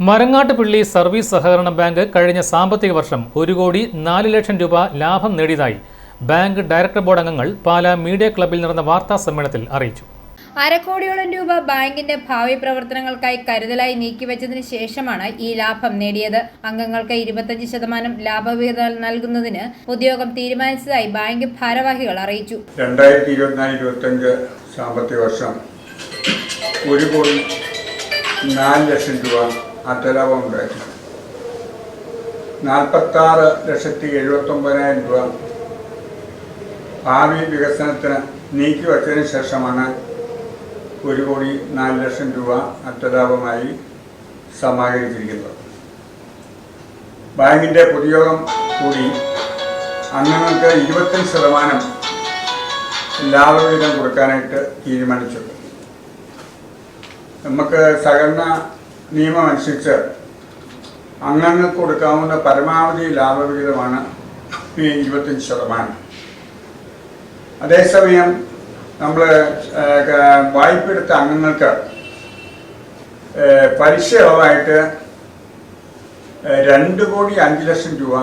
Marangattupally service സഹകരണ bank കഴിഞ്ഞ സാമ്പത്തിക വർഷം ഒരു കോടി നാല് ലക്ഷം രൂപ ലാഭം നേടിയതായി ബാങ്ക് ഡയറക്ടർ ബോർഡ് അംഗങ്ങൾ പാലാ മീഡിയ ക്ലബിൽ നടന്ന വാർത്താ സമ്മേളനത്തിൽ അറിയിച്ചു. അരക്കോടിയോളം രൂപ ബാങ്കിന്റെ ഭാവി പ്രവർത്തനങ്ങൾക്കായി കരുതലായി നീക്കിവെച്ചതിന് ശേഷമാണ് ഈ ലാഭം നേടിയത്. അംഗങ്ങൾക്ക് ഇരുപത്തഞ്ച് ശതമാനം ലാഭവിഹിതം നൽകുന്നതിന് ഉദ്യോഗം തീരുമാനിച്ചതായി ബാങ്ക് ഭാരവാഹികൾ അറിയിച്ചു. രണ്ടായിരത്തി ഇരുപത്തിനാല് ഇരുപത്തഞ്ച് സാമ്പത്തിക വർഷം ഒരു കോടി നാല് ലക്ഷം രൂപ അറ്റലാഭം ഉണ്ടായിട്ടുണ്ട്. നാൽപ്പത്താറ് ലക്ഷത്തി എഴുപത്തൊമ്പതിനായിരം രൂപ ഭാവി വികസനത്തിന് നീക്കി വച്ചതിന് ശേഷമാണ് ഒരു കോടി നാല് ലക്ഷം രൂപ അറ്റലാഭമായി സമാഹരിച്ചിരിക്കുന്നത്. ബാങ്കിന്റെ പൊതുയോഗം കൂടി അംഗങ്ങൾക്ക് ഇരുപത്തഞ്ച് ശതമാനം ലാഭവിഹിതം കൊടുക്കാനായിട്ട് തീരുമാനിച്ചു. നമുക്ക് സഹകരണ നിയമം അനുസരിച്ച് അംഗങ്ങൾക്ക് കൊടുക്കാവുന്ന പരമാവധി ലാഭവിഹിതമാണ് ഈ ഇരുപത്തഞ്ച് ശതമാനം. അതേസമയം നമ്മൾ വായ്പ എടുത്ത അംഗങ്ങൾക്ക് പലിശ ഇളവായിട്ട് രണ്ട് കോടി അഞ്ച് ലക്ഷം രൂപ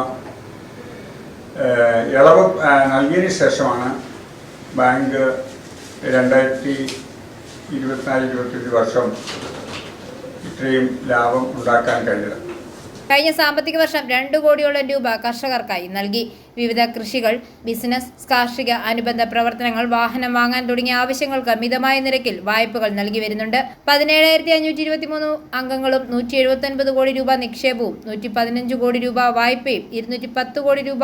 ഇളവ് നൽകിയതിന് ശേഷമാണ് ബാങ്ക് രണ്ടായിരത്തി ഇരുപത്തിനാല് ഇരുപത്തഞ്ച് വർഷം ഇത്രയും ലാഭം ഉണ്ടാക്കാൻ കഴിഞ്ഞത് കഴിഞ്ഞ സാമ്പത്തിക വർഷം രണ്ടു കോടിയോളം രൂപ കർഷകർക്കായി നൽകി. വിവിധ കൃഷികൾ ബിസിനസ് കാർഷിക അനുബന്ധ പ്രവർത്തനങ്ങൾ വാഹനം വാങ്ങാൻ തുടങ്ങിയ ആവശ്യങ്ങൾക്ക് മിതമായ നിരക്കിൽ വായ്പകൾ നൽകി വരുന്നുണ്ട്. പതിനേഴായിരത്തി അഞ്ഞൂറ്റി ഇരുപത്തിമൂന്ന് അംഗങ്ങളും നൂറ്റി എഴുപത്തി ഒൻപത് കോടി രൂപ നിക്ഷേപവും നൂറ്റി പതിനഞ്ച് കോടി രൂപ വായ്പയും ഇരുന്നൂറ്റി പത്ത് കോടി രൂപ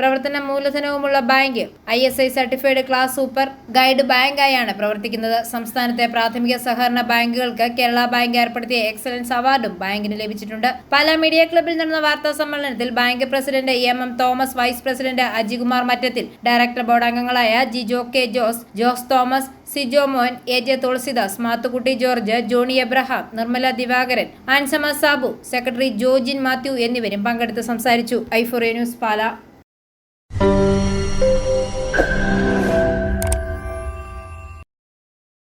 പ്രവർത്തന മൂലധനവുമുള്ള bank I S I certified class super guide ബാങ്കായാണ് പ്രവർത്തിക്കുന്നത്. സംസ്ഥാനത്തെ പ്രാഥമിക സഹകരണ ബാങ്കുകൾക്ക് കേരള ബാങ്ക് ഏർപ്പെടുത്തിയ എക്സലൻസ് അവാർഡും ബാങ്കിന് ലഭിച്ചിട്ടുണ്ട്. പാലാ മീഡിയ ക്ലബിൽ നടന്ന വാർത്താ സമ്മേളനത്തിൽ bank president M M Thomas vice president Ajikumar Mattathil director board അംഗങ്ങളായ Jijo K Jose Jose Thomas Sijo Mon A J Thulasidas Mathukutty George Johny Abraham Nirmala Divakaran Ansamma Sabu secretary Jojin Mathew എന്നിവരും പങ്കെടുത്ത് സംസാരിച്ചു. ഐഫോറിയ news പാല.